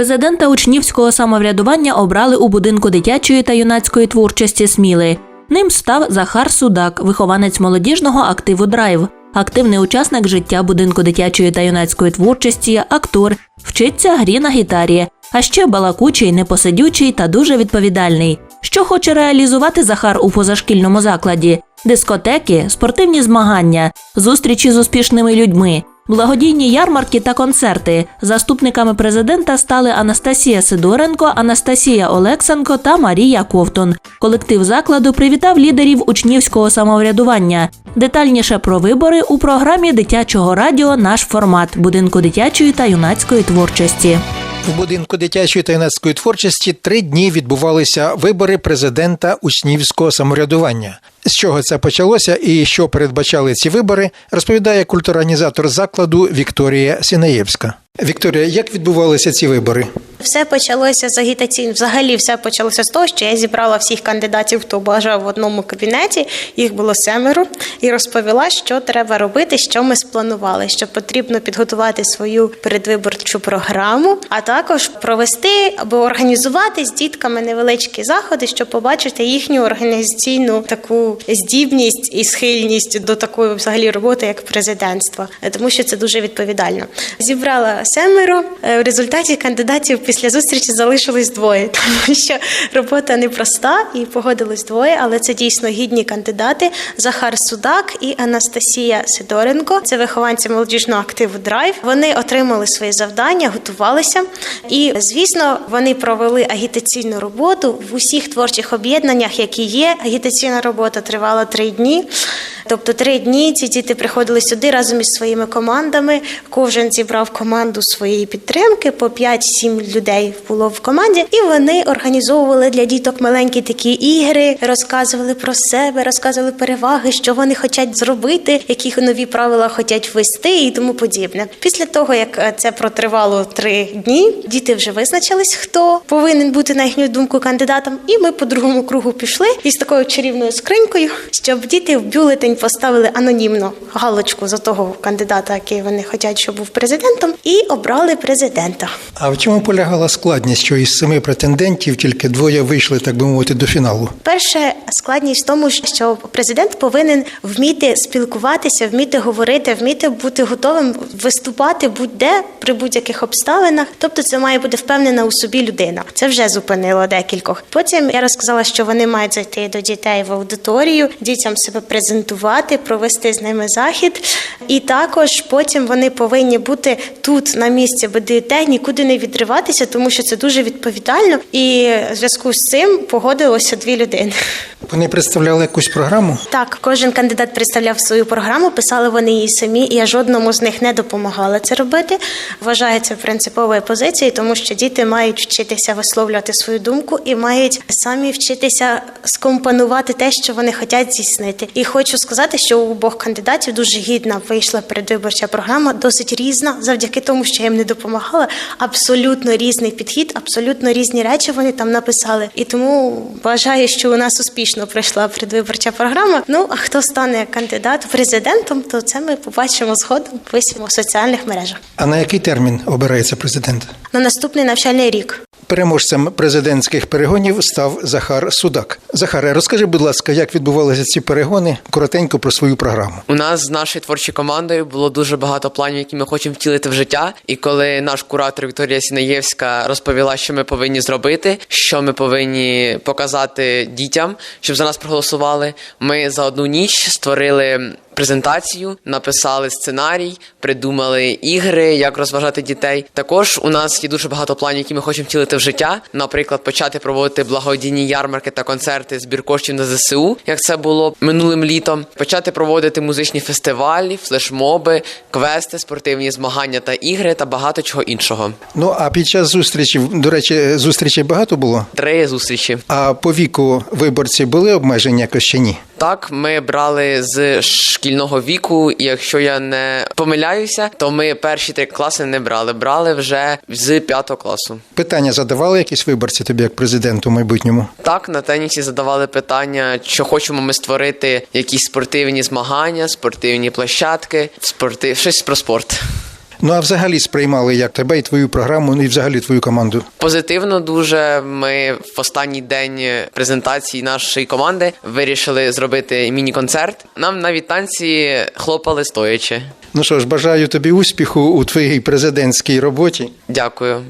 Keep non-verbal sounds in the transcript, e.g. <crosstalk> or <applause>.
Президента учнівського самоврядування обрали у будинку дитячої та юнацької творчості Сміли. Ним став Захар Судак, вихованець молодіжного активу Драйв, активний учасник життя будинку дитячої та юнацької творчості, актор, вчиться грі на гітарі, а ще балакучий, непосидючий та дуже відповідальний. Що хоче реалізувати Захар у позашкільному закладі? Дискотеки, спортивні змагання, зустрічі з успішними людьми, благодійні ярмарки та концерти. Заступниками президента стали Анастасія Сидоренко, Анастасія Олексенко та Марія Ковтун. Колектив закладу привітав лідерів учнівського самоврядування. Детальніше про вибори у програмі дитячого радіо Наш формат будинку дитячої та юнацької творчості. У будинку дитячої та юнацької творчості три дні відбувалися вибори президента учнівського самоврядування. З чого це почалося і що передбачали ці вибори, розповідає культурорганізатор закладу Вікторія Сінаєвська. Вікторія, як відбувалися ці вибори? Все почалося з агітаційної. Взагалі, все почалося з того, що я зібрала всіх кандидатів, хто бажав в одному кабінеті. Їх було семеро, і розповіла, що треба робити, що ми спланували. Що потрібно підготувати свою передвиборчу програму, а також провести або організувати з дітками невеличкі заходи, щоб побачити їхню організаційну таку здібність і схильність до такої взагалі роботи, як президентство, тому що це дуже відповідально. Зібрала семеро. Е, В результаті кандидатів після зустрічі залишилось двоє, <laughs> тому що робота непроста і погодилось двоє, але це дійсно гідні кандидати. Захар Судак і Анастасія Сидоренко. Це вихованці молодіжного активу Драйв. Вони отримали свої завдання, готувалися. І звісно, вони провели агітаційну роботу в усіх творчих об'єднаннях, які є. Агітаційна робота тривала три дні. Тобто три дні ці діти приходили сюди разом із своїми командами. Кожен зібрав команду своєї підтримки, по 5-7 людей було в команді, і вони організовували для діток маленькі такі ігри, розказували про себе, розказували переваги, що вони хочуть зробити, які нові правила хочуть ввести і тому подібне. Після того, як е, це протривало три дні, діти вже визначились, хто повинен бути на їхню думку кандидатом. І ми по другому кругу пішли із такою чарівною скринькою, щоб діти в бюлетень поставили анонімно галочку за того кандидата, який вони хочуть, щоб був президентом, і обрали президента. А в чому полягала складність, що із семи претендентів тільки двоє вийшли, так би мовити, до фіналу? Перше складність в тому, що президент повинен вміти спілкуватися, вміти говорити, вміти бути готовим виступати будь-де при будь-яких обставинах. Тобто, це має бути впевнена у собі людина. Це вже зупинило декількох. Потім я розказала, що вони мають зайти до дітей в аудиторію, дітям себе презентувати, провести з ними захід. І також потім вони повинні бути тут на місці БДТ, нікуди не відриватися, тому що це дуже відповідально. І в зв'язку з цим погодилося дві людини. Вони представляли якусь програму. Так, кожен кандидат представляв свою програму, писали вони її самі, я жодному з них не допомагала це робити. Вважаю це принциповою позицією, тому що діти мають вчитися висловлювати свою думку і мають самі вчитися скомпонувати те, що вони хочуть здійснити. І хочу сказати, що у обох кандидатів дуже гідна вийшла передвиборча програма, досить різна, завдяки тому, що я їм не допомагала. Абсолютно різний підхід, абсолютно різні речі вони там написали. І тому вважаю, що у нас успішно пройшла предвиборча програма. Ну а хто стане кандидатом президентом, то це ми побачимо згодом висвімо в соціальних мережах А на який термін обирається президент? На наступний навчальний рік. Переможцем президентських перегонів став Захар Судак. Захаре, розкажи, будь ласка, як відбувалися ці перегони? Коротенько про свою програму. У нас з нашою творчою командою було дуже багато планів, які ми хочемо втілити в життя. І коли наш куратор Вікторія Сінаєвська розповіла, що ми повинні зробити, що ми повинні показати дітям, щоб за нас проголосували, ми за одну ніч створили. Презентацію написали сценарій, придумали ігри, як розважати дітей. Також у нас є дуже багато планів, які ми хочемо втілити в життя. Наприклад, почати проводити благодійні ярмарки та концерти збір коштів на ЗСУ, як це було минулим літом. Почати проводити музичні фестивалі, флешмоби, квести, спортивні змагання та ігри та багато чого іншого. Ну а під час зустрічі, до речі, зустрічей багато було. Три зустрічі. А по віку виборці були обмежені якось чи ні? Так, ми брали з шкільного віку, і якщо я не помиляюся, то ми перші три класи не брали. Брали вже з п'ятого класу. Питання задавали якісь виборці тобі як президенту в майбутньому? Так, на тенісі задавали питання, що хочемо ми створити якісь спортивні змагання, спортивні площадки, спорти... щось про спорт. Ну а взагалі сприймали як тебе і твою програму, і взагалі твою команду. Позитивно дуже. Ми в останній день презентації нашої команди вирішили зробити міні-концерт. Нам навіть танці хлопали стоячи. Ну що ж, бажаю тобі успіху у твоїй президентській роботі. Дякую.